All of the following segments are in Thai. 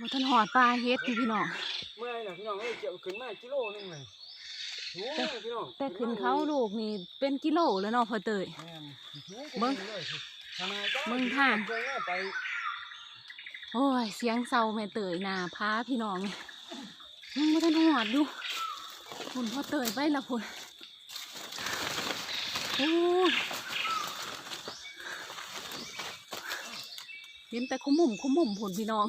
บ่ทันหอดปลาเฮ็ดอยู่พี่น้องเมื่อยน่ะพี่น้องเอ้ยเกี่ยวขึ้นมากิโลนึงเลยโอ้ยพี่น้องแต่ขึ้นเขาลูกนี่เป็นกิโลแล้วเนาะพ่อเตยแม่นเบิ่งเลยขนาดก็เบิ่งทางเบิ่งว่าไปโอ้ยเสียงเศร้าแม่เตยหนาพาพี่น้องยังบ่ทันหอดอยู่คุณพ่อเตยไปละคุณโอ้ยเห็นแต่คุ้มมุมคุ้มมุมผลพี่น้อง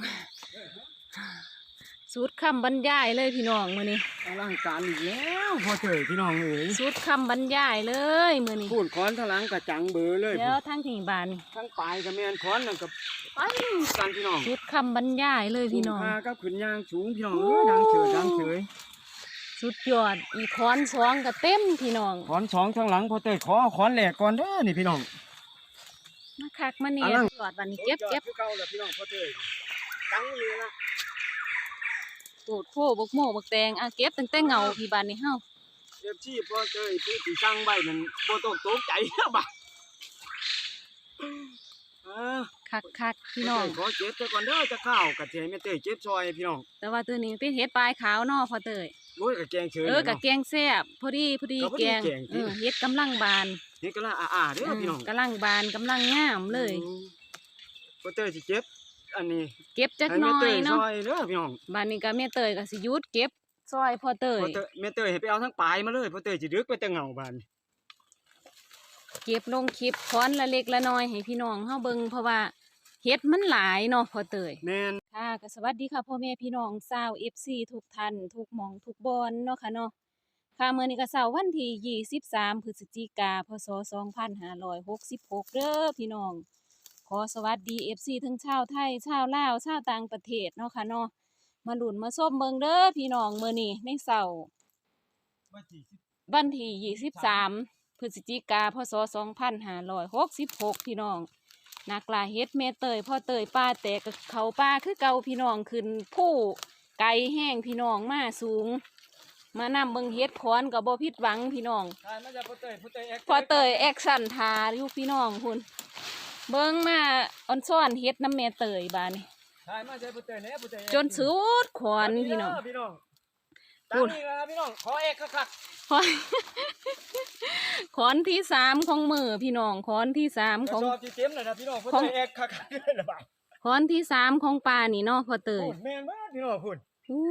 สุดคำบรรยายเลยพี่น้องมือนี้อลังการอีกแล้วพอเถอะพี่น้องเอ้ยสุดคำบรรยายเลยมือนี้พูดค้อนทะลังกระจังเบอเลยแล้วทั้งที่บานนี่ทั้งปลายกับแม่นค้อนนั่นกับไปกันพี่น้องสุดคำบรรยายเลยพี่น้องพากับขึ้นยางสูงพี่น้องเอ้ยดังเฉยดังเฉยสุดยอดอีคอนสองก็เต็มพี่น้องค้อนสองทางหลังพอเตยขอเอาค้อนแหลกก่อนเด้อนี่พี่น้องมาคักมาเนี่ยอันนั้นยอดวันนี้เก็บเก็บคือเก่าแล้วพี่น้องพอเตยตั้งเลยละ โดดโคบกโม่บกแตงอะเก็บตั้งแต่เงาพี่บานนี่เฮาเรียบชีพพอเตยผู้ที่สั่งใบมันบ่ต้องตกใจนะบ่ะเออคักคักพี่น้องขอเจ็บแต่ก่อนเด้อจะข้าวกะเจแม่เตยเจ็บซอยพี่น้อง แต่ว่าตัวนี้เป็นเฮ็ดปลายขาวเนาะพอเตยโอ้ยกะแกงเฉยเออกะแกงแซ่บพอดีพอดีก็พอดีแกงแกงจริเองอเฮ็ดกำลังบานนี่ก็ละอ่าๆเด้อพี่น้องกำลังบานกำลังงามเลยพอเตยสิเจ็บ อันนี้เก็บจักให้หน้แม่อเตยยซเนาะอยเด้อพี่น้องบานนี้ก็แม่เตยก็สิหยุดเก็บซอยพอเตยพอเตยแม่เตยให้ไปเอาทั้งปลายมาเลยพอเตยสิดึกไปแต่เงาบานเก็บลงคลิปค้อนละเล็กละน้อยให้พี่น้องเฮาเบิ่งเพราะว่าเฮ็ดมันหลายเนาะพอเตยแม่นค่ะก็สวัสดีค่ะพ่อแม่พี่น้องชาว FC ทุกท่านทุกหม่องทุกบอนเนาะค่ะเนาะค่ะมื้อนี้ก็เสาร์วันที่23พฤศจิกาพศ2566เด้อพี่น้อง ขอสวัสดี FC ทั้งชาวไทยชาวลาวชาวต่างประเทศเนาะค่ะเนาะมาหลุนมาส้มเบิงเด้อพี่น้องมื้อนี้ในเสาร์ว่าสิสิวันที่23พฤศจิกาพศ2566พี่น้องนักล่าเฮ็ดแม่เตยพ่อเตยป้าแตกกับเขาป้าคือเก่าพี่น้องขึ้นผู้ไกลแห้งพี่น้องมาสูง มานำเบิ่งเฮ็ดคอนกับบ่ผิดหวังพี่น้องตายมาจากพอเตยพอเตยแกพ่อเตยแอคชั่นทาอยู่พี่น้องคุณ เบิ่งมาออนซ่อนเฮ็ดน้ำแม่เตยบาดนี้ตายมาจากพอเตยแหน่พอเตยจนสุดขอนพี่น้องพี่น้องพูตั้งดนี่แล้วพี่น้องขอเอกคักขอนขอนที่สามของมือพี่น้องขอนที่สามๆกขระองสอบที่เต็มเลยนะพี่น้องพอของเตยเอกคักๆเลยละบ่าขอนที่สามของปลานี่เนาะพ่อเตยพูดแม่นมากพี่น้องพูดอู้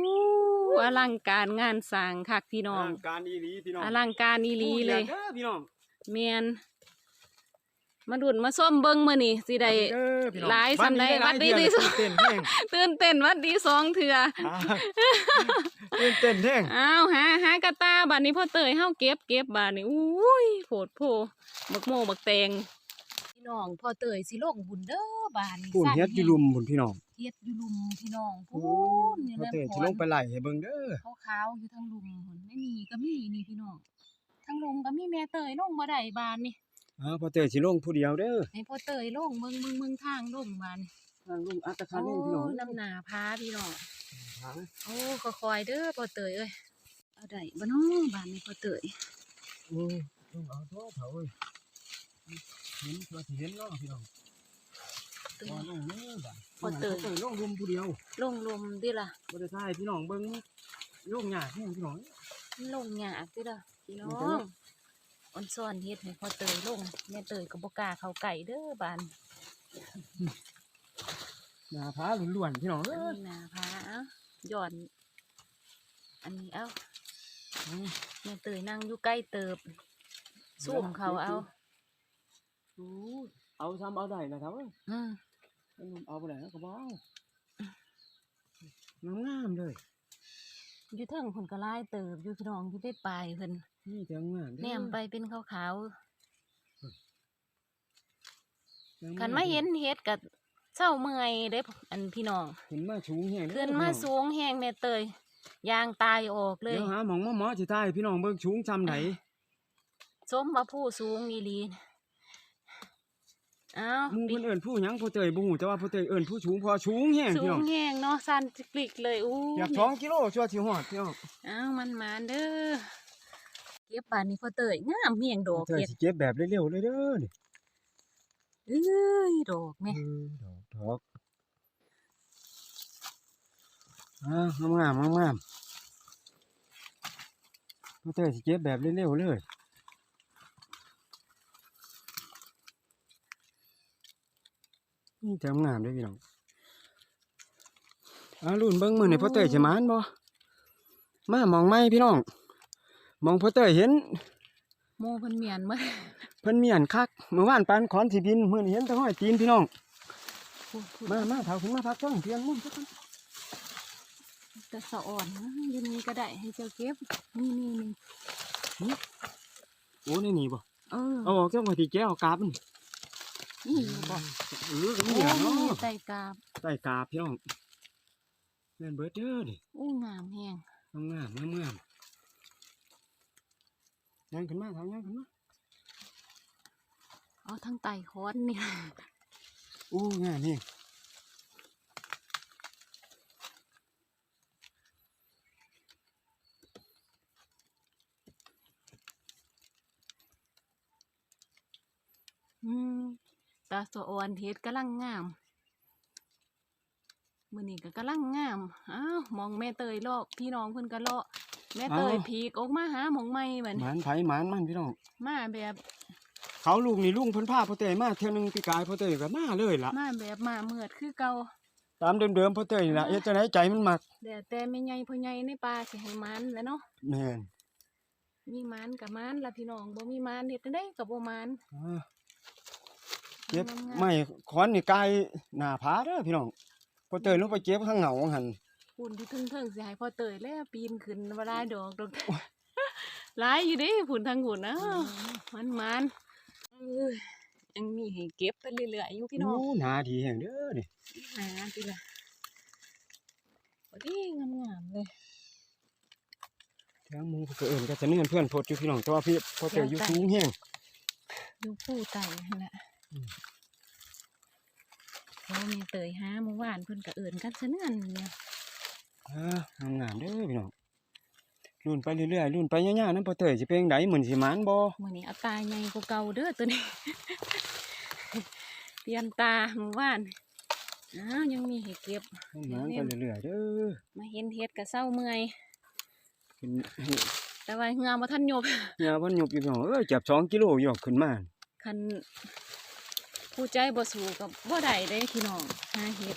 อลังการงานสร้างคักพี่น้องร่างการอีหลีพี่น้องอลังการอีหลีเลยพูดอางด้อพี่น้องเมียน มาดุนมาส้มเบิ้งมื้อนี่สิได้เด้อพี่น้องหลายสำใดวันนี้วัดดีหลายที่สุดเต้นแห้งตื่นเต้นหวัดดีสองเถื่ออ่าเต้นเต้นแห้งอ้าวหาหากระตาบัดนี้พ่อเตยเฮาเก็บเก็บบัดนี้อุ้ยโผดโพบักโมบักแตงพี่น้องพ่อเตยสิลงบุญเด้อบาดนี้พูดสั่นเฮ็ดอยู่ลุมพุ่นพี่น้องเฮ็ดอยู่ลุมพี่น้องพูนนี่พอแม่นเตยขสิอนลงไปไล่ให้เบิ่งเด้อขาวๆอยู่ทางลุมพุ่นไม่มีก็มีนี่พี่น้องทางลุมก็มีแม่เตยลงบ่ได้บาน นี่อ่าพอเตยสิลงผู้เดียวเด้อให้พ่อเตยลงเบิ่งเบิ่งเบิ่งทางลงบานนี่ทางลุงอัตคัโอ้นนี่พี่น้องน้ำหนาพาพี่น้องทางโอ้ก็คอยๆเด้อพ่อเตยเอ้ยเอาได้บ่น้องบานนี้พ่อเตยโอ้ลุงเอาโทษเถอะเอ้ยเห็นตัวสิเห็นเนาะพี่น้องตึงบ่ลงเด้อบ่พอเตยพอลงลุมผู้เดียวลงลมดิล่ะบ่ได้ทายพี่น้องเบิ่งลงยากแฮงพี่น้องลงหยากดิล่ะพี่น้อมันจะลงง อ่อนซ่อนเฮ็ดให้พ่อเตยลงแม่เตยก็บ่กล้าเข้าใกล้เด้อบานหน้าผาล้วนๆพี่น้องอัเอ้นยนี้หนาพาเอ้าย้อน อันนี้เอ้าอืมแม่เตยนั่งอยู่ใกล้เติบซูมเขาเอาโอ้ยเอาซ้ำเอาได้นะครับเอ้ยอืมเอาไปไหนก็บ่เอางามๆเลยอยู่เทิงเพิ่นก็หลายเติบอยู่พี่น้องอยู่ไปปลายเพิ่น นี่จังงามเด้อแนมไปเป็นขาวจังๆคันมาเห็นเฮ็ดก็เศร้าเมื่อยเด้อันพี่น้องขึ้นมาสูงแฮงเด้อขึ้นมาพี่องสูงแฮงแม่เตยยางตายออกเลยเดี๋ยวหาหมองมาหมอสิทายพี่น้องเบิ่งสูงซำไหนสมว่าผู้สูงอีหลีอ้าวหมู่เพิ่นเอิ้นผู้หยังผู้เตยบ่ฮู้แต่ว่าผู้เตยเอิ้นผู้สูงเพอสูงแฮงสูพี่น้องงแฮงเนาะสั่นจิกลิกเลยอู้เกือบ2กิโลชัวร์สิฮอดพี่น้องอ้าวมันมาเด้อ เก็บป่านนี้พ่อเตยงามเมียงดอกเตยเฮ็ดสิเก็บแบบเร็วๆเลยเด้อนี่เอ้ยดอกแม่เออดอกดอกอ่างามงามงามพ่อเต้ยสิเก็บแบบเร็วๆเลยนี่จะงามเด้อพี่น้องอ่ารุ่นเบิ่งมือนี่พ่อเต้ยสิมานบ่มามองไม่พี่น้อง มองพ่อเต้ยเห็นโมเพิ่นเมียนมาเพิ่นมีอันคักเมื่อวานปานขอนสิบินมื้อนี้เห็นแต่ห้อยตีนพี่น้องพูดพูดมามาเฒ่าขึ้นมาพักจ้องเพียงมุ่นสักคนแต่สะอ่อนนะอยืนนี้ก็ได้ให้เจ้าเก็บนี่นี่นี่โอ้นี่นี่บ่เออเอาออกจังไว้ที่แก้วกาบมันนี่อยู่บ่เออก็โอ้มีอะเนานี่ะไตกาบใส่กาบพี่น้องแม่นเบิดเด้อนี่โอ้งามแฮงงามงามงาม ยังขึ้นมาเฒ่ายังขึ้นมาเอาทั้งไตค้อนนี่โอ้งามนี่อืมตาสะอ่อนเฮ็ดกำลังงามมื้อนี้ก็กำลังงาม อ้าว มองแม่เตยเลาะพี่น้องเพิ่นก็เลาะ แม่เตยพีกออกมาหาหมองใหม่บัดหนี้มานไผหมานมันพี่น้องมาแบบเขาลูกนี่ลุงเพิ่นพาพ่อเต้ยมาเทื่อนึงพี่กายพ่อเต้ยก็มาเลยล่ะ มาแบบมาเมือดคือเก่าตามเดิมๆพ่อเต้ยนี่ล่ะเฮ็ดจังไดใจมันมักแต่แต่ไม่ใหญ่พ่อใหญ่ในป่าสิให้มันแหล้วเนาะแม่นมีมันกับมันล่ะพี่น้องบ่มีมันเฮ็ดจั่งได้กับบ่มันอ่าเก็บงามๆ ไม้ขอนนี่กายหน้าผาเด้อพี่น้องพ่อเต้ยลงไปเก็บข้างเหงาหั่น ปุ่นที่ทึ่งๆสิให้พ่อเตยแล้วปีนขึ้นบ่ได้ดอกดอกหลายอยู่เด้ผุนทางหุ่นนะมันมันเอ้ยยังมีให้เก็บไปเรื่อยๆอยู่พี่น้องโหน้าดีแห่งเด้อนี่หาทีละโอ้ดีงามๆเลย ทางหมูก็เอิ้นก็จะเนื่อนเพื่อนโพดอยู่พี่น้องแต่ว่าพี่พ่อเต้ยอยู่สูงแฮงอยู่ผู้ไต่นั่นแหละอืมเรามีเตยหาเมื่อวานเพิ่นก็เอิ้นกันซะเนื่อนเนี่ย อ่างามๆเด้อพี่น้องรุ่นไปเรื่อยๆรุ่นไปยาวๆนำพ่อเต้ยสิเป็นจังไดเหมือนสิหมานบ่มื้อนี้เอาตาใหญ่กว่าเก่าเด้อตัวนี้เปลี่ยนตาเมื่อวานอ้าวยังมีให้เก็บหมานไปเรื่อยๆเด้อมาเห็นเฮ็ดก็เศร้าเมื่อยเป็นแต่ว่าเหงาบ่ทันยบยาวันหยุบอยู่พี่น้องเอ้ยจับ2กิโลอยู่ขึ้นมาคันผู้ใจบ่สู้กับบ่ได้เด้พี่น้องหาเฮ็ด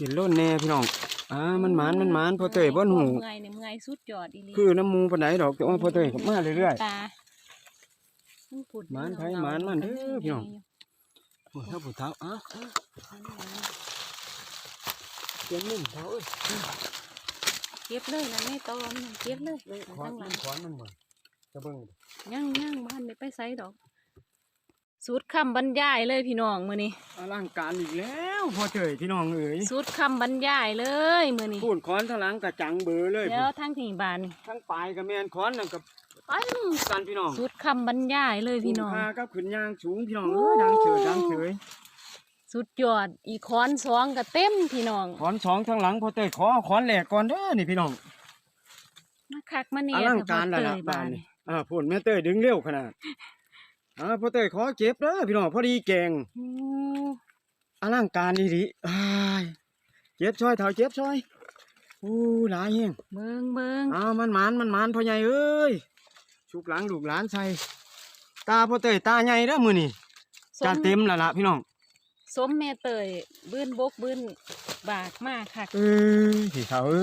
นี่เห็นโล้นแน่พี่น้องอ่ามันหมานมันหมานพ่อเต้ยบ่หูเมื่อยเนี่ยเมื่อยสุดยอดอีหลีคือน้ำหมูปานใดดอกแต่ว่าพ่อเต้ยก็มาเรื่อยตามันผุดหมานไผหมานมันเด้อพี่น้องๆโอ้ยถ้าผู้เฒ่าอะเตรียมนึ่งเฒ่าเอ้ยเก็บเลยนะแม่ตอมนเก็บเลยเลยขวาข้านงหลัมังนขวานมันบ่จะเบิ่งดิย่างย่างบ้านได้ไปไสดอก สูตรคำบรรยายเลยพี่น้องมื้อนี้อลังการอีกแล้วพ่อเต้ยพี่น้องเอ้ยสูตรคำบรรยายเลยมื้อนี้พูดขอนทางหลังกะจังเบอเลยเดี๋ยวทางที่บ้านนี่ทั้งปลายก็แม่นขอนนั่นก็ไปกันพี่น้องสูตรคำบรรยายเลยพี่น้องคุ้มค่ากับขึ้นยางสูงพี่น้องเอ้ยดังเฉยดังเฉยสุดยอดอีกคอนสองก็เต็มพี่น้องขอนสองทางหลังพ่อเต้ยขอเอาขอนแหลกก่อนเด้อนี่พี่น้องมาคักมาเนี่อยลังการแล้วล่ะบ้านนี่อ่าพูดแม่เต้ยดึงเร็วขนาด อ่าพ่อเต้ยขอเก็บเด้อพี่น้องพอดีแกงโอ้อลังการดีดีอ้ายเจ็บช่อยเท่าเจ็บช่อยอู้หลายแฮงเบิ่งเบิ่งอ้าวมันหมานมันหมานพ่อใหญ่เอ้ยชุบหลังลูกหลานใส่ตาพ่อเตยตาใหญ่เด้อมื้อนี้สจานมเต็มแล้วล่ะพี่น้องสมแม่เตยบื้นบกบื้นบากมากค่ะเอ้ยพี่เฒ่าเอ้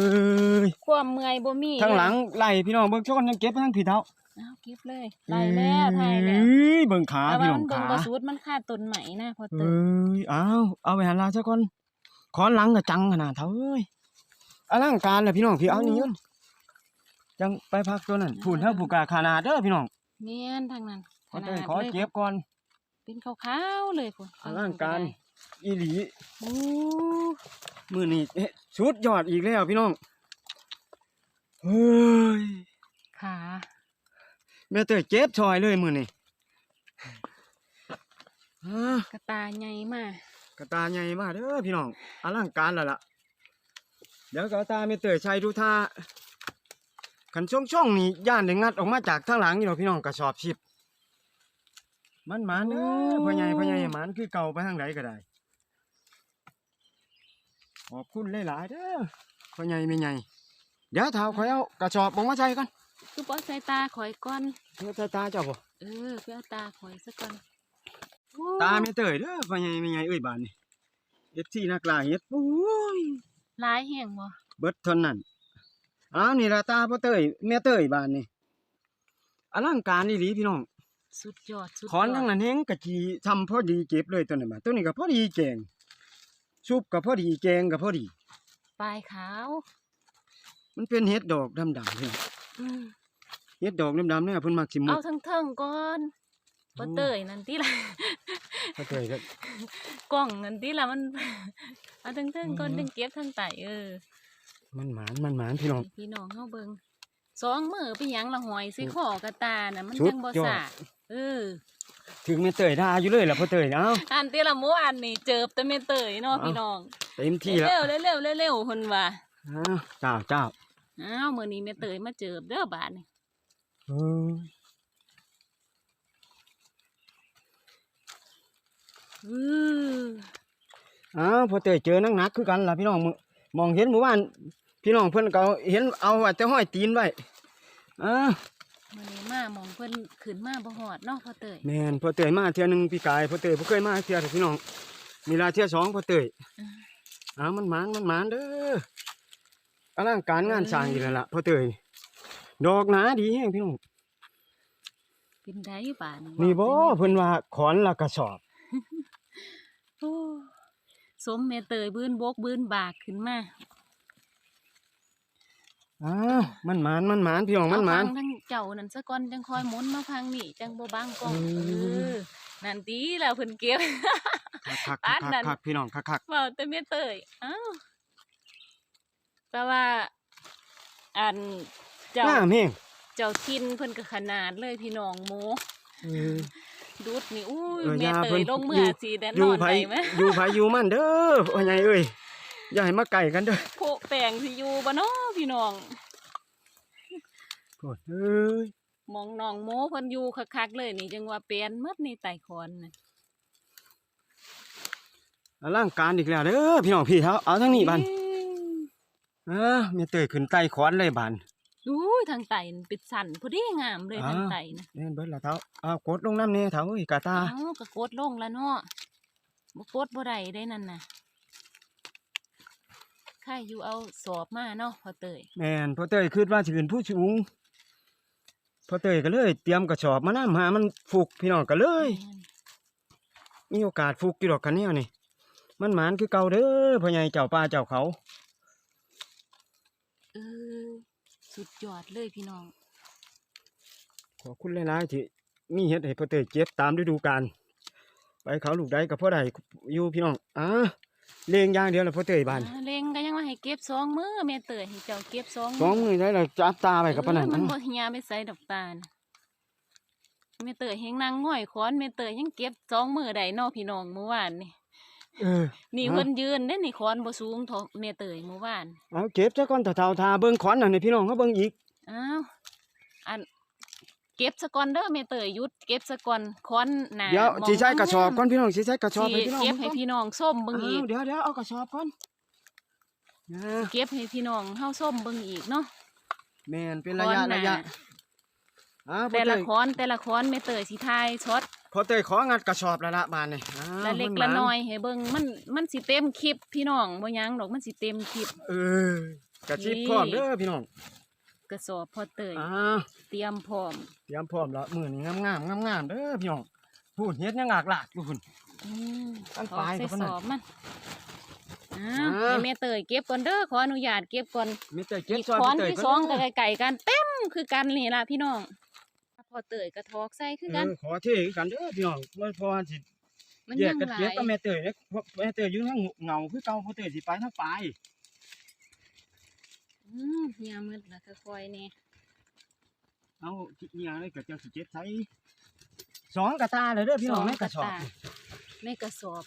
ยความเมื่อยบ่มีทางหลังไล่พี่น้องเบิ่งชนยังเก็บไปทางพี่เฒ่า เอาเก็บเลยไล่แล้วไทยแล้วเอ้ยเบิ่งขาแต่พี่ว่าน้อมังนเบิ่งขาบ่สุดมันขาดต้นใหม่นะพอเตเอ้ยยอ้าวเอาไปหันลาซะก่อนขอนหลังก็จังขนาดเฒ่าเอ้ยอลังการเลยพี่น้องพี่เอานี่ยุ่นจังไปพักตัวนั้นพูนเท่าผู้กล้าขนาดเด้อพี่น้องเมียนทางนั้นขอเตยนาดขอลยเก็บก่อน เป็นขาวๆเลยพุ่นอลังการอีหลีโอ้มือนี้เอ๊ะสุดยอดอีกแล้วพี่น้องเฮ้ยขา แม่เตยเจ็บชอยเลยมือนี้อ่ากระตาใหญ่มากกระตาใหญ่มากเด้อพี่น้องอลังการแล้วล่ะ เดี๋ยวกระตาแม่เตยใช้ดูท่าขันช่องช่องๆนี่ย่านได้งัดออกมาจากทางหลังนี่เนาะพี่น้องกระสอบชิบมันหมานเด้อพ่อใหญ่พ่อใหญ่หมานคือเก่าไปทางไหนก็ได้ขอบคุณหลายๆเด้อพ่อใหญ่แม่ใหญ่เดี๋ยวเท้าข่อยเอากระสอบลงมาใส่กัน คือบ่ใส่ตาข่อยก่อนเดี๋ยวใส่ตาเจ้าบ่เออไปเอาตาข่อยซะก่อนโอ้ตาไม่เตยเด้อพ่อใหญ่แม่ใหญ่เอ้ยบานนี่เฮ็ดที่นักล่าเฮ็ดโอ้ยหลายแห่งบ่เบิดเท่านั้นอ้าวนี่ล่ะตาพ่อเตยแม่เตยบานนี่อลังการอีหลีพี่น้องสุดยอดสุดยอดขอนทั้งนั้นแฮงกะจีทำพอดีเก็บเลยตัวนั้นมาตัวนี้ก็พอดีแกงซุปก็พอดีแกงก็พอดีปลายขาว มันเป็นเห็ดดอกดำๆนี่อืม เฮ็ดดอกดำๆเนี่ยเพิ่นมักสิมุเอาดทั้งเทิงก่อนบ่เตยนั่นติล่ะพ่อเตยก็ กล้องนั่นติล่ะมัน เอาทั้งเทิงก่อนอืมจังเก็บทั้งไตเออ มันหมานมันหมานพี่น้องให้พี่น้องเฮาเบิ่งสองมือไปหยังละหอยใส่คอกระตาน่ะมันสุดจังบ่ยอดสาดเออถึงแม่เตยด่าอยู่เลยล่ะพ่อเตยเอ้า อันที่ละหมู่อันนี่เจิบแต่แม่เตยเนาะเอาพี่น้องเต็มที่แล้วเร็วๆเร็วๆเร็วๆเพิ่นว่าอ้าวเจ้าเจ้าอ้าวมื้อนี้แม่เตยมาเจิบเด้อบาดนี่เอออืออ้าวพ่อเตยเจอนักหนักคือกันล่ะพี่น้องมื้อมองเห็นหมู่บ้าน พี่น้องเพิ่นก็เห็นเอาไว้แต่ห้อยตีนไว้อ้าวมื้อนี้มาหมองเพิ่นขึ้นมาบ่ฮอดเนาะพ่อเตยแม่นพ่อเตยมาเทื่อหนึงพี่กายพ่อเตยบ่เคยมาเทื่อเด้อพี่น้องมีลาเทื่อสองพ่อเตยอืออ้าวมันหมานมันหมานเด้ออลังการงานสร้างอยู่แล้วล่ะพ่อเตย ดอกหนาดีแฮงพี่น้องเป็นไดบาดนี่นี่บ่เว้าเพิ่นว่าขอนละกระสอบโอ้สมแม่เตยบื้นบกบื้นบากขึ้นมาอ้าวมันหมานมันหมานพี่น้องมันหมานเอฟังทั้งเจ้านั่นซะก่อนจังคอยหมุนมาพังนี่จังบ่บังกล้องอืมเออนั่นติแล้วเพิ่นเก็บคักปานๆนั้นคักๆพี่น้องคักเว้าแต่แม่เตยอ้าวแต่ว่าอันๆ เจ้างามแฮงเจ้าทินเพิ่นก็ขนาดเลยพี่น้องหมูเออดูดนี่อุ้ยเออแม่ย่าเตเพิ่ยนลงมือยู่ อสิได้อนยู่อนไผได้ไหมอยู่ไผอยู่มันเด้อว่าไงเอ้ยอย่าให้มาไก่กันเด้อโพะแปลงสิอยู่บ่เนาะพี่น้องโอ้ยเอ้ยมองน้องโมเพิ่นอยู่คักๆเลยนี่จังว่าเปลี่ยนหมดนี่ไต่คอนน่ะอลังการอีกแล้วเด้อพี่น้องพี่เฮาเอาทั้งนี้บันเอ้ยเออแม่เตยขึ้นไต้ขอนเลยบันอุ้ ยทางไต่นี่เป็นสันพอดีงามเลยอ่าทางไต่นะแม่นเบิดละเท้าเอากดลงน้ำนี่เท้าเอ้ยกะตา เอ้าก็กดลงแล้วเนาะบ่กดบ่ได้ได้นั่นน่ะใครอยู่เอาสอบมาเนาะพอเตยแม่นพ่อเตยคิดว่าสิขึ้นผู้สูงพ่อเตยก็เลย เตรียมกระสอบมานำหามันฟุกพี่น้องก็เลย แม่นมีโอกาสฟุกอยู่ดอกกันแนวนี่ มันหมานคือเก่าเด้อพ่อใหญ่เจ้าป่าเจ้าเขา เออ สุดยอดเลยพี่น้อง ขอบคุณหลายๆที่มีเฮ็ดให้พ่อเตยเจ็บตามฤดูกาลไปเขาลูกได้กับพ่อใดอยู่พี่น้องอ่าเลี้ยงอย่างเดียวละพ่อเตยบานอ่าเล็งก็ยังว่าให้เก็บสองมือแม่เตยให้เจ้าเก็บสองสองมือได้ละจับตาไปกับปานนั้นเออมันบ่เฮียไปใส่ดอกตาลแม่เตยเฮงนางง่อยค้อนแม่เตยยังเก็บสองมือได้เนอพี่น้องเมื่อวานนี่ เออ นี่ฮะ เพิ่นยืนเด้นี่ค้อนบ่สูงเท่าแม่เตยเมื่อวานเอาเก็บซะก่อนเฒ่าๆทาเบิ่งขอนนั่นให้พี่น้องเขาเบิ่งอีก อ้าวอันเก็บซะก่อนเด้อแม่เตยหยุดเก็บซะก่อนค้อนหน้าเดี๋ยวมองสิใช้กระสอบก่อนพี่น้องสิใช้กระสอบสิให้พี่น้องเก็บบิ่งให้ก่อนพี่น้องส้มเบิ่งอีกอ้าวเดี๋ยวเดี๋ยวเอากระสอบก่อนนะเก็บให้พี่น้องเฮาส้มเบิ่งอีกเนาะ แม่นเป็นระยะค้อนน่ะ ระยะอ้าวพ่อแต่เตละยค้อนแต่ละค้อนแม่เตยสิทายช็อตพ อเตยของัดกระสอบแล้วละบานนี่อ้าวละเล็กมัละหมาน้อยให้เบิ่งมันมันสิเต็มคลิปพี่น้องบ่หยังดอกมันสิเต็มคลิป เออกระชิบนี่พร้อมเด้อพี่น้องกระสอบพอเตยอ้าวเตรียมพร้อมเตรียมพร้อมแล้วมื้อนี้งามๆงามๆเด้อพี่น้องพูดเฮ็ดยังหลากหลากอยู่พุ่น อืมตั้งเอาปลายใส่กับมันสน่ะอบมันอ้าวอ่า ให้แม่เตยเก็บก่อนเด้อขออนุญาตเก็บก่อนมีแต่เก็บอีกซอยค้อนพ่อเตยที่ก่สองเด้ก็ไก่กันเต็มคือกันนี่ล่ะพี่น้อง พอเตยกระทอกใส่คือกัน เออขอเทคือกันเด้อพี่น้องบ่พอสิมันแยยักงกันหลาเก็บยกับแม่เตยเด้อเพราะแม่เตยอยู่ทางเงาคือเก่าพ่อเตยสิไปทางปลายอืมเฮียมืดละค่อยๆนี่เอาที่เนี่ยเลยก็จะสิเก็บใส่สองกระตาเลยเด้อพี่น้องในกระสอบตาในกระสอบ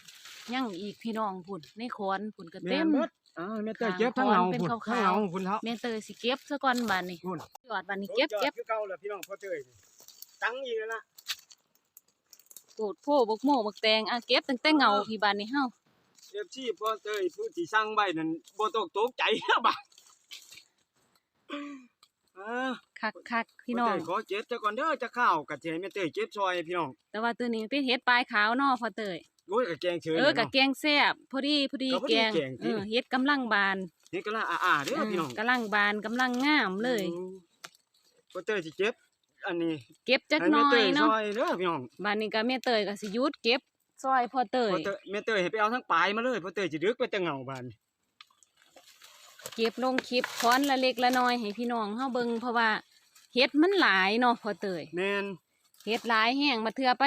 ยังอีกพี่น้องพุ่นในค้อนพุ่นก็แม่เต็มนเบิด อ่าแม่เตยเก็บทั้งเงาเป็นพุ่นขาวๆทั้งเงาพุ่นเท่าแม่เตยสิเก็บซะก่อนบัดนี้พุ่นยอดบัดนี้เก็บเก็บคือเก่าแล้วพี่น้องพ่อเตยตั้งอีกแล้วล่ะโกดโพบกโม่บกแตงอะเก็บตั้งแต่เงาพี่บัดนี้เฮาเอฟซีพอเตยผู้ที่สั่งไว้นั่นบ่ต้องตกใจนะบัดอ่าคักคักๆพี่น้องพ่เตยขอเจ็บจะก่อนเด้อจะข้าวกะสิให้แม่เตยเจ็บซอยพี่น้องแต่ว่าตัวนี้เป็นเห็ดปลายขาวเนาะพ่อเตย โอ้ยกะแกงเฉยเออนาะกับแกงแซ่บพอดีพอดีก็พอดีแกงแกงที่เออเฮ็ดกำลังบานนี่ก็ละอ่าๆเด้อพี่น้องเออกำลังบานกำลังงามเลยโอ้พ่อเตยสิเจ็บ อันนี้ เก็บจักให้หน้แม่อเตยยซเนาะอยเด้อพี่น้องบานนี้ก็แม่เตยก็สิหยุดเก็บซอยพ่อเตยพ่อเตยแม่เตยให้ไปเอาทั้งปลายมาเลยพ่อเตยสิดึกไปแต่เหงาบานเก็บลงคลิปค้อนละเล็กละน้อยให้พี่น้องเฮาเบิ่งเพราะว่าเฮ็ดมันหลายเนาะพ่อเตยแม่นเฮ็ดหลายแห้งมาเทื่อไป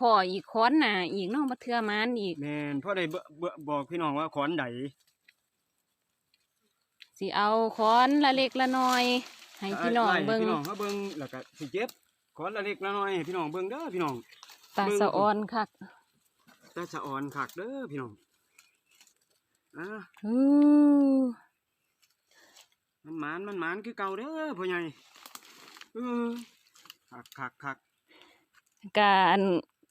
พ่ออีกค้อนหน้าอีกเนาะมาเทื่อมานอีก แม่นพ่อได้เบเบบอกพี่น้องว่าขอนใดสิเอาค้อนละเล็กละน้อย ให้พี่น้องไล่ให้เบิ่งพี่น้องเฮาเบิ่งแล้วก็สิเจ็บขอนละเล็กละน้อยให้พี่น้องเบิ่งเด้อพี่น้อง ตาสะออนคักตาสะอ่อนคักเด้อพี่น้องอ่าอู้มันหมานมันหมานคือเก่าเด้อพ่อใหญ่เออคักคักคัก การ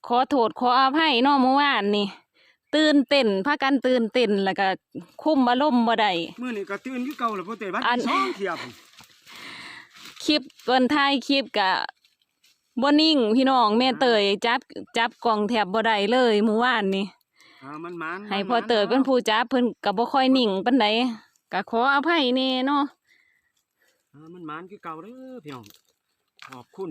ขอโทษขออภัยเนาะเมื่อวานนี่ตื่นเต้นพากันตื่นเต้นแล้วก็คุมอารมณ์บ่ได้มื้อนี้ก็ตื่นคือเก่าแล้วพ่อเตยบัดอันสองเทียบคลิปเปิ้นถ่ายคลิปกะบ่นิ่งพี่น้องแม่เตยจับจับกล่องแทบบ่ได้เลยเมื่อวานนี่อ่ามันหมานให้มันหพ่อมานเตยเป็นผู้จับเพิ่นก็บ่ค่อยนิ่งปานใดก็ขออภัยแน่เนาะอ่ามันหมานคือเก่าเด้อพี่น้องขอบคุณ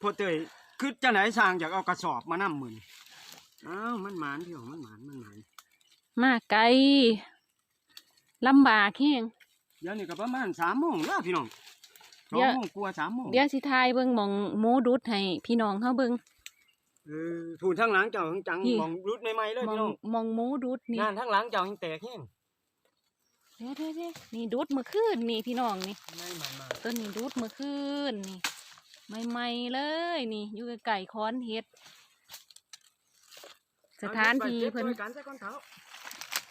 พ่อเตย คือจังไหนสร้างอยากเอากระสอบมานำมื้อนี้อ้าวมันหมานพี่น้องมันหมานมันหมานมาไกลลำบากแฮงเดี๋ยวนี้ก็ประมาณ3โมงแล้วพี่น้องเดี๋ยว2โมงกว่า3โมงเดี๋ยวสิทายเบิ่งหมองหมูดุดให้พี่น้องเฮาเบิ่งเออถูนทางหลังเจ้าจังนี่มองรุดใหม่ๆเลยหมอพี่งน้องหมองหมูดุดนี่งานทางหลังเจ้ายังแตกแห้งเดี๋ยวเดี๋ยวเดี๋ยวนี่ดูดเมื่อคืนนี่พี่น้องนี่ไม่มันมาต้นนี้ดูดเมื่อคืนนี่ ใหม่ๆเลยนี่ อยู่ไก่ค้อนเฮ็ด สถานที่เพิ่นอากันซะก่อนเถอะ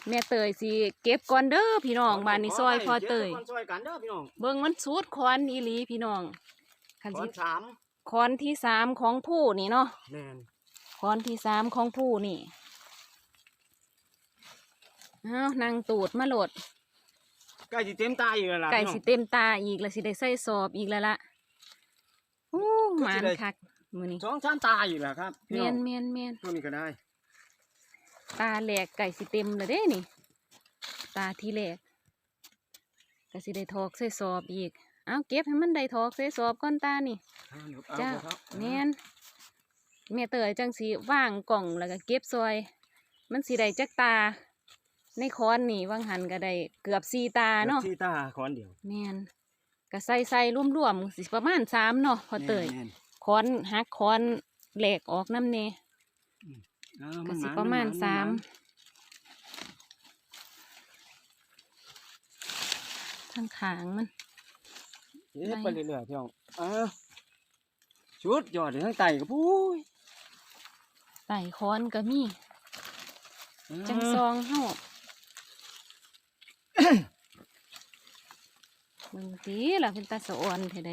แม่เตยสิเก็บก่อนเด้อพี่น้องบ้านนี้ซอยพ่อเตยดี๋วก่อนซอยกันเด้อพี่น้องเบิ่งมันสูดค้อนอีหลีพี่น้องคันขอสินสามค้อนที่สามของผู้นี่เนาะแม่นค้อนที่สามของผู้นี่อ้าวนางตูดมาโหลดใกล้สิเต็มตาอีกแล้วล่ะไก่พี่น้องสิเต็มตาอีกแล้วสิได้ใส่สอบอีกแล้วล่ะอู้ หมานคักมื้อนี้สองสามตาอีกแล้วครับพี่เมีน้ยองนเมียนเมียนตัวนี้ก็ได้ ตาแหลกไก่สิเต็มเลยเด้นี่ ตาที่แหลกก็สิได้ทอกใส่สอบอีก เอาเก็บให้มันได้ทอกใส่สอบก่อนตานี่เอาเดี๋ยวเอาจ้าเดี๋ยวเอาแม่นแม่เตยจังสิว่างกล่องแล้วก็เก็บซอย มันสิได้จักตา ในค้อนนี่ว่างหันก็ได้เกือบสี่ตาเนาะที่ตาขอนเดียวแม่น ก็ใส่ใส่รวมๆสิประมาณสามเนาะพอเตยแม่นค้อนหักค้อนแหลกออกน้ำเนๆเอาก็นสิหนประมาณนหนสามทางขางมัน เอ๊ะไปเรื่อยๆพี่น้องเออชุดยอดเลยทั้งไตกับปุ้ยไต่ค้อนก็มีเออจังซองเฮา มึงตีล่ะเป็นตาสะอ่อนเท่าใด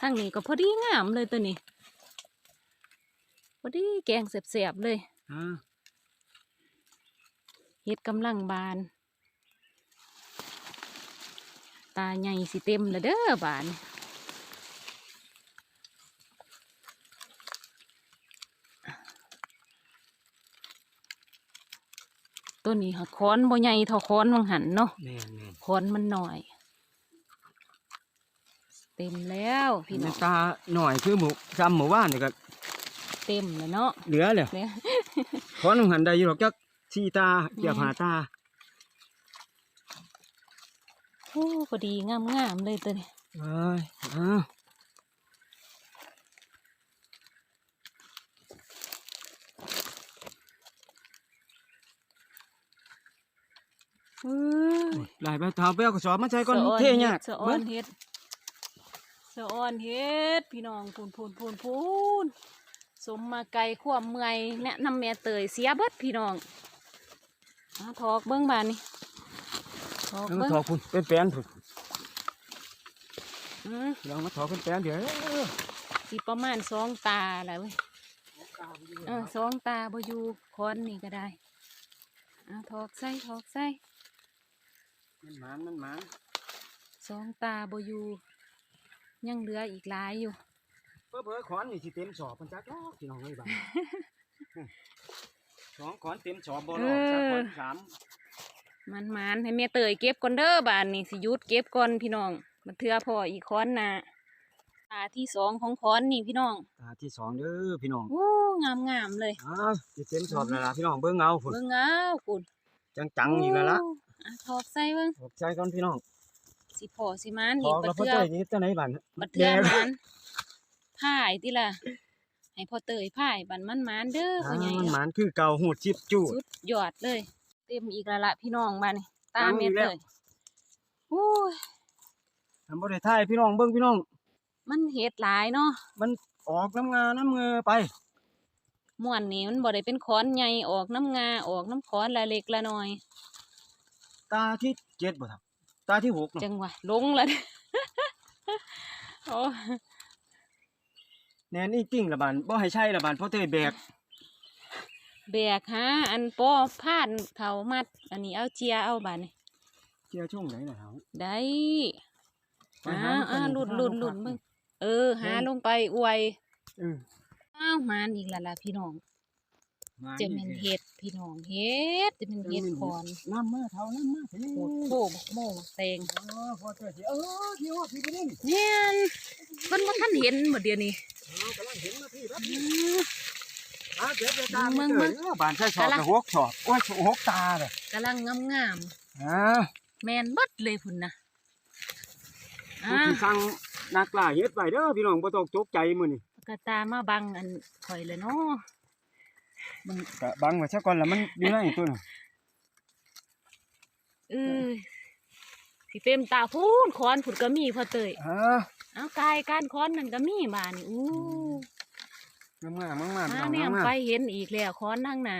ทางนี้ก็พอดีงามเลยตัวนี้ พอดีแกงเสียบๆเลยอ่าเฮ็ดกำลังบาน ตาใหญ่สิเต็มแล้วเด้อบานตัวนี้ค่ะค้อนบ่ใหญ่เท่าค้อนวังหันเนาะแม่นแม่นค้อนมันหน่อย เต็มแล้วพี่น้แม่องตาหน่อยคือหมูจำหมูว่านนี่ก็เต็มแล้วเนาะเหลือเลยแล้วขอนหันได้อยู่หรอกจักสี่ตาเกียบหาตาโอ้พอดีงามๆเลยตัวนี้เอ้ยอ้าวอื้อหลายใบเท้าไปเอากระสอบมาใช้ก่อนสะออนเท่เฮ็เนี่ยดสะออนเฮ็ดสะออนเฮ็ดพี่น้องพูนพูนพูนพูนสมมาไกลความเมื่อยแนะนำแม่เตยเสียเบิดพี่น้องเอาถอกเบิ้งบานนี่ถอกแล้วมาเบิ้งถอกพุ่นเป็นแป้นพุ่นอือเรามาถอกเป็นแป้นเดี๋ยวสิประมาณสองตาแหละเว้ยเออสองตาบ่อยู่ค้อนนี่ก็ได้อะถอกใส่ถอกใส่มันหมานมันหมานสองตาบอยู่ ยังเหลืออีกหลายอยู่ เพิ่อเพิ่อขอนนี่สิเต็มสอบมันจักลอกพี่น้องเอ้ยบ้าสองขอนเต็มสอบบ่ลอกสักขอนสามมันมันๆให้แม่เตยเก็บก่อนเด้อบานนี่สิหยุดเก็บก่อนพี่น้องมันเทื่อพออีกค้อนหนาตาที่สองของค้อนนี่พี่น้องตาที่สองเด้อพี่น้องโอ้งามงามๆเลยอ้าวสิเต็มสอบแล้วล่ะพี่น้องเบิ่งเอาพุ่นเบิ่งเอาคุณจังๆอีกแล้วล่ะโอ้อะถอกใส่เบิ่งขอบใจก่อนพี่น้อง สิพอสิมันขอีอกบัแล้วดพ่อเทื่อเจ้ยนี่จังไหนบัดบัดเทื่อแม่มันพ่ายติล่ะ ให้พ่อเตยพ่ายบันมันมันๆเด้ออ่าพ่อใหญ่มันหมานคือเก่าหูดชิบจูดสุดยอดเลย เต็มอีกแล้วละพี่น้องบ้านนี่ตามเอาอีแม่กแล้เตวยโอ้ยทำบ่ได้ทายพี่น้องเบิ่งพี่น้อง มันเฮ็ดหลายเนาะ มันออกน้ำงาน้ำเงอไป ม่วนนี่มันบ่ได้เป็นค้อนใหญ่ออกน้ำงาออกน้ำค้อนละเล็กละน้อย ตาที่เจ็ดบ่ครับ ตาที่หกเนาะจังหวะลงละโอ้แน่นี่จริงละบานบ่ให้ใช่ละบานเพราะเตยแบกแบกหาอันป้อผ่านเขามัด อันนี้เอาเจียเอาบาดนี่เชื่อช่วงไหนล่ะเฮาได้ไปอ้าหาวอ้าวมันหลุดไปหลุดหาหลุดมันมึงเออหาลงไปอวยเอออ้าวมานอีกและล่ะพี่น้องมา จะเป็นอีกเห็ดพี่น้องเห็ดจะเป็นเห็ดคอนน้ำมาเท่าน้ำมาเถอะโคตรโคบกโมกแตงเออพอเจอสิเออพี่ว่าพี่ไปนี่เนี่ยมันบ่ทันเห็นหมดเดียวนี้เออกำลังเห็นนะพี่ครับอืมอ่าเดี๋ยวเดี๋ยวตามมึงไปมึเถงอะบานใช่สอบกำลังกับหกสอบโอ้ยหกตาเลยกำลังงามอ่าๆแมนเบิดเลยพุ่นนะผู้อ่าที่สั่งนักล่าเฮ็ดไว้เด้อพี่น้องบ่ต้องตกใจมื้อนี้กระตามาบังอันข่อยเลยเนาะ มันก็บังไว้ซะก่อนแล้วมันอยู่ในตัวน่ะเอ้ยสิเต็มตาพูนคอนผุดก็มีพอเตยอ่าเอากายการคอนนั่นก็มีบานอู้งามๆงามๆมาเอาแนมงามไปเห็นอีกแล้วคอนนั่งหน้า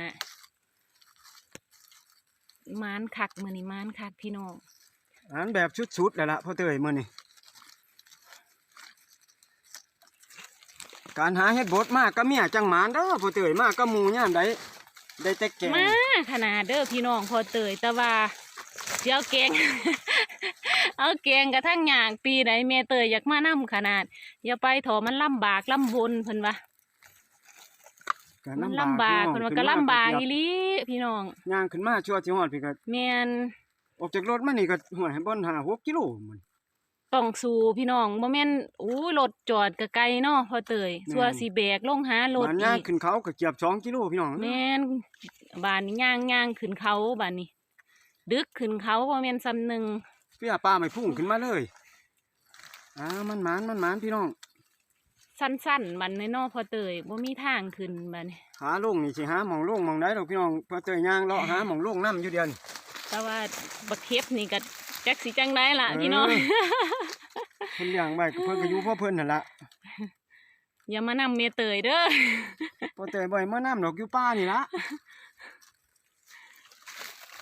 มานคักมื้อนี้มานคักพี่น้องๆอันแบบชุดๆแล้วล่ะพ่อเตยมื้อนี้ การหาเฮ็ดบดมากก็เมียจังหมานเด้อพ่อเตยมากก็หมู่ยามใดได้แต่แกงมาขนาดเด้อพี่น้องพอเตยแต่ว่าเดี๋ยวแกง เอาแกงกระทั่งอย่างปีไหนแม่เตยอยากมานํขนาดอย่าไปถอมันลำบากลำบนเพิ่นว่าก็มันลำบากพี่เพิ่นน้องว่าก็ลำบากขึ้อีนมหลีพี่น้องย่างขึ้นมาชั่วสิฮอดพี่ก็แม่นออกจากรถมานี่ก็ห่วยบ่นหา6กิโลมัน ต้องสู้พี่น้องบ่แม่นอู้รถจอดก็ไกลเนาะพอเตยแม่นสัวสิแบกลงหารถบ้านอีย่างกขึ้นเขาก็เกือบ2กิโลพี่น้องแม่นบ้านนี้ย่างย่างขึ้นเขาบ้านนี้ ดึกขึ้นเขาบ่แม่นซ้ำหนึ่งเพี่ป้าไม่พุ่งขึ้นมาเลยอ่ามันหมานมันหมานพี่น้อง สั้นๆบันน้อยๆพอเตยบ่มีทางขึ้นบัดนี้หาลงนี่สิหาหมองลงหมองได้ดอกพี่น้องพอเตยย่างเลาะหาหมองลงน้ำอยู่เดียวนี่แต่ว่าบักเข็บนี่ก็ จักสิจังได้ล่ะพี่น้องเออเพิ่นเลี้ยงไว้ก็เพิ่นก็อยู่พ่อเพิ่นนั่นล่ะอย่ามานำเมียเตยเด้อพอเตยบ่ให้มาน้ำดอกอยู่ป้านี่ล่ะ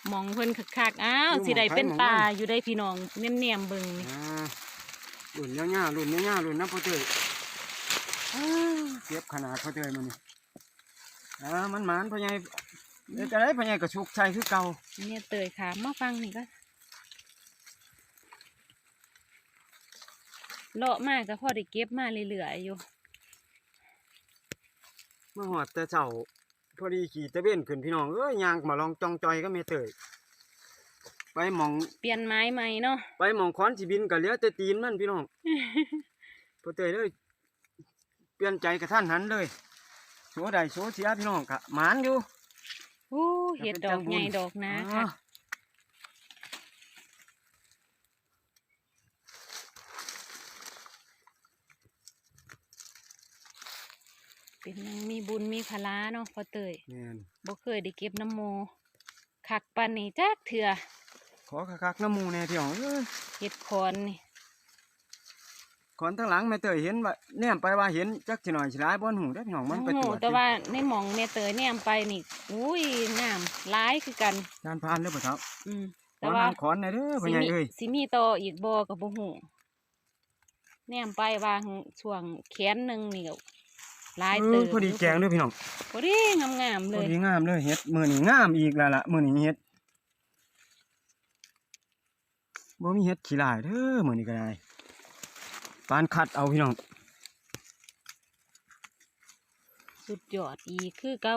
หมองเพิ่นคักๆอ้าวอยู่หม้องสิได้เป็นไผหม้องปลามันอยู่ได้พี่น้องเนียมๆเบิ่งนี่อ่ารุ่นยาวๆรุ่นยาวๆรุ่นนะพอเตยอ้าวเก็บขนาดพอเตยมันนี่อ่ามันหมานพ่อใหญ่เดี๋ยวจะได้พ่อใหญ่ก็ชุกใส่คือเก่าเมียเตยค่ะมาฟังนี่ก็ เลาะมากก็พอได้เก็บมาเรื่อยๆอยู่เมื่อหอดแต่เช้าพอดีขี่ตะเวนขึ้นพี่น้องเอ้ยย่างมาลองจองจอยก็ไม่เตยไปหมองเปลี่ยนไม้ใหม่เนาะไปหมองค้อนสิบินก็เหลือแต่ตีนมันพี่น้องพอเตยเลยเปลี่ยนใจกับท่านหันเลยโสใดโสเสียพี่น้องกะหมานอยู่โอ้เห็ดดอกใหญ่ดอกนะค่ะ เป็นหยังมีบุญมีพลาเนาะพอเตยแม่นบ่เคยได้เก็บน้ำโมคักปานนี้จักเถื่อขอคักๆน้ำหมูแน่พี่น้องเอ้ยเห็ดคอนนี่ขอนทั้งหลังแม่เตยเห็นว่าแนมไปว่าเห็นจักสิหน่อยสิหลายบ่นหูได้อพี่น้องมันไปโอ้ตโหรวจแต่ว่าในหมองแม่เตยเนี่ยไปนี่อุ้ยงามหลายคือกัน จานพานเด้อบ่เท่าอืมขแต่อว่านางขอนหน่อยเด้อพ่อสิใหญ่มีเอ้ยสิมีต่ออีกบ่ก็บ่ฮู้แนมไปว่าช่วงแขนหนึงนี่ก็ห ลายเอเติอบพอดีแกงเด้วยพี่น้องพอดีงามๆพเลอยดีงามเลยเฮ็ดมื้อนี้งามอีกแล้วล่ะมื้อนี้เฮ็ดบ่มีเฮ็ดขี้ลายเด้อมื้อนี้ก็ได้ปานคัดเอาพี่น้องสุดยอดอีกคือเก่า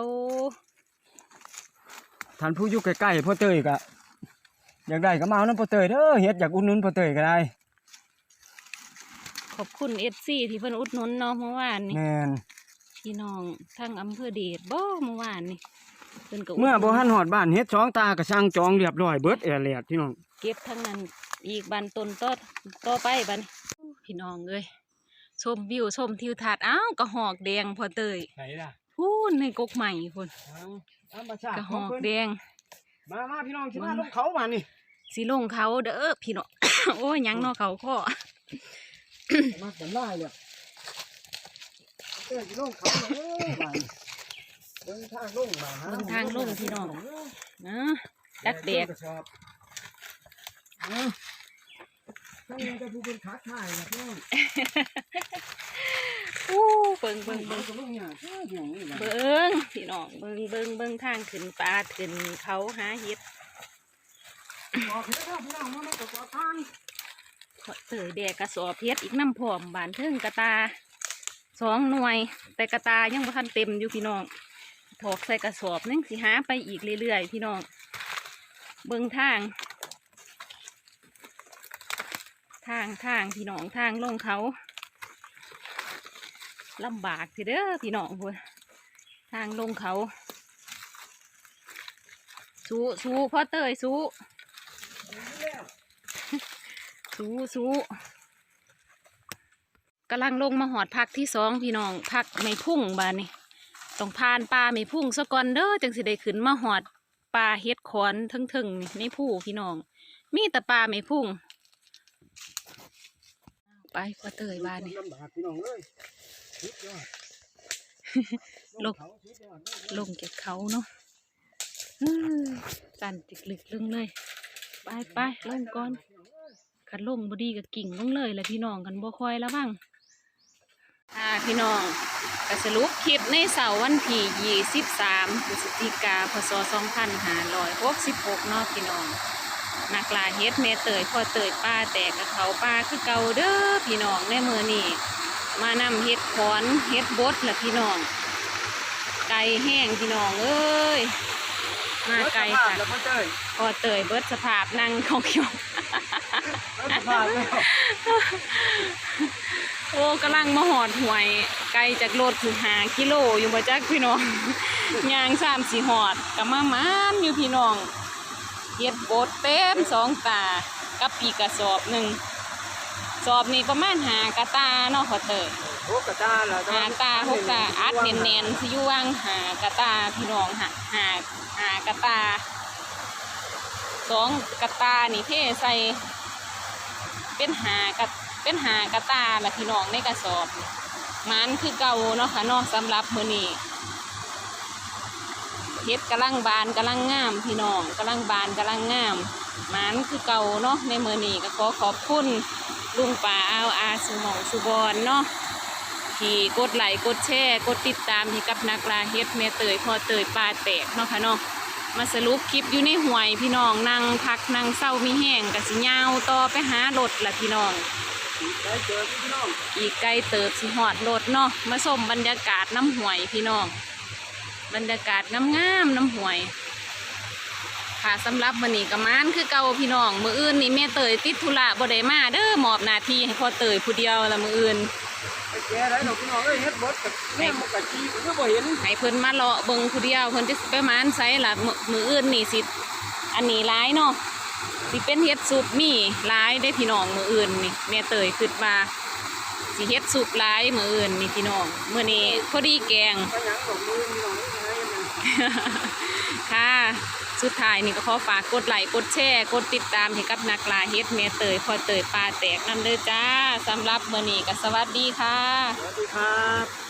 ท่านผู้อยู่ใกล้ๆพ่อเตยก็อยากได้ก็มาเอาน้ำพ่อเตยเด้อเฮ็ดอยากอุดหนุนพ่อเตยก็ได้ขอบคุณเอฟซีที่เพิ่นอุดหนุนเนาะเมื่อวานนี่แม่น พี่น้องทั้งอำเภอเดชบ่เมื่อวานนี่เพิ่นก็ดหเมื่อบ่ทันฮอดบ้านเฮ็ดช้องตาก็ช่างจองเรียบร้อยเบิดแอร์แลดพี่น้องเก็บทั้งนั้นอีกบันต้นต่อต่อไปบัดนพี่น้องเอ้ยชมวิวชมทิวทัศน์อ้าวกระหอกแดงพอเตยไหนล่ะพูนในกกใหม่พุ่นธรรมชาติกระหของอกเพิ่นแดง มามาพี่น้องสิมาลงเขาบ้านนี่สิลงเขาเด้อพี่น้องโอ้ยหยังเนอเขาข้อมาสำลายเลย เตยสิลงเขาเด้อบ้านเบิ่งทางลงมาหเบิ่งทางลงพี่น้อง นะดักแดกกระนั่นจะผู้เป็นขาถ่ายนะพี่น้องอู้เบิ่งเบิ่งเบิ่เบิ่งงก็ลงเนี่ยเด้องนี่ล่ะเบิ่งพี่น้องเบิ่งเบิ่งเบิ่งทางขึ้นปลาขึ้นเขาหาเห็ดออกเด้อพี่น้องมาไม่ตกทาง เตยแดกกระสอบเห็ดอีกน้ำพร้อมบานเทิงกระตา สองหน่วย แต่กระตายังบ่ทันเต็มอยู่พี่น้องถอกใส่กระสอบนึงสิหาไปอีกเรื่อยๆพี่น้องเบิ่งทาง ทางทางพี่น้องทางลงเขาลำบากทีเด้อพี่น้องพุ่นทางลงเขา สู้สู้พ่อเตยสู้สู้สู้ กำลังลงมาหอดพักที่สองพี่น้องพักไม่พุ่งบานนี่ต้องผ่านป่าไม่พุ่งซะก่อนเด้อจังสิได้ขึ้นมาหอดป่าเฮ็ดขอนทึงๆนี่ในผู้พี่น้อง มีแต่ป่าไม่พุ่ง ไปพ่อเตยบ้านนี่ลำบากพี่น้องเอ้ยสุดยอดลงเขาสุดยอดเลยลงเก็บเขาเนาะอื้อสั่นติดลึกลึงเลยไปไปลงก่อนคันลงบดีกับกิ่งลงเลยแหละพี่น้องกันบ่คอยแล้วบ้าง อ่าพี่น้องก็สรุปคลิปในเสาร์วันที่23พฤศจิกาพศ2566เนาะพี่น้องนักลาเฮ็ดแม่เตยพ่อเตยป้าแตกกับเขาป้าคือเก่าเด้อพี่น้องในมือนี่มานำเฮ็ดขอนเฮ็ดบดละพี่น้อง ไก่แห้งพี่น้องเอ้ยมาไก่เบิดสภาพค่ะพ่อเตยเบิดสภาพนั่งของเขียวเบิดสภาพ อ้กำลังมาหอดหวย ไก่จากรถถึงหากิโลอยู่บ่จักพี่น้องยางสามสี่หอดกับมามานอยู่พี่น้องเฮ็ดบดเต็มสองตากับปีกกระสอบหนึ่งสอบนี่ประมาณหากระตาเนาะพอเตยโอ้กระตาล่ะหาตาหกตาอัดเนียนๆสิอยู่ว่างหากระตาพี่น้องหาหาหากระตาสองกระตานี่เทใส่เป็นหากระ เป็นหากระตาละพี่น้องในกระสอบมันคือเก่าเนาะค่ะเนาะสำหรับมือนี้เฮ็ดกำลังบานกำลังงาม พี่น้องกำลังบานกำลังงามมันคือเก่าเนาะในมือนี้ก็ขอขอบคุณลุงป่าอาวอาสุหมองสุบอนเนาะที่กดไลค์กดแชร์กดติดตามให้กับนักลาเฮ็ดแม่เตยพอเตยปลาแตกเนาะค่ะเนาะมาสรุปคลิปอยู่ในห่วยพี่น้องนั่งพักนั่งเศร้ามีแห้งกับสิยาวต่อไปหารถละพี่น้อง อีกไกลเติบสิหอดรถเนาะมาชมบรรยากาศน้ำห่วยพี่น้อง บรรยากาศงามๆน้ำห่วย ค่ะสำหรับมื้อนี้ก็มานคือเก่าพี่น้อง มืออื่นนี่แม่เตยติดธุระบ่ได้มาเด้อหมอบหนาทีให้พ่อเตยผู้เดียวละมืออื่นแกได้ดอกพี่น้องเอ้ยเฮ็ดบดกับแม่มกะจีก็บ่เห็นให้เพิ่นมาเลาะเบิ่งผู้เดียวเพิ่นจะไปมานไสล่ะมืออื่นนี่สิอันนี้หลายเนาะ สิเป็นเฮ็ดซุปมีหลายได้พี่น้องมืออื่นนี่แม่เตยคิดว่าสิเฮ็ดซุปหลายมืออื่นนี่พี่น้องมื้อนี้พอดีแกงก็หยังดอกมือพี่น้องนี่ไงมันค่ะสุดท้ายนี่ก็ขอฝากกดไลค์กดแชร์กดติดตามให้กับนักลาเฮ็ดแม่เตยพอเตยปลาแตกนำเด้อจ้าสำหรับมื้อนี้ก็สวัสดีค่ะ สวัสดีครับ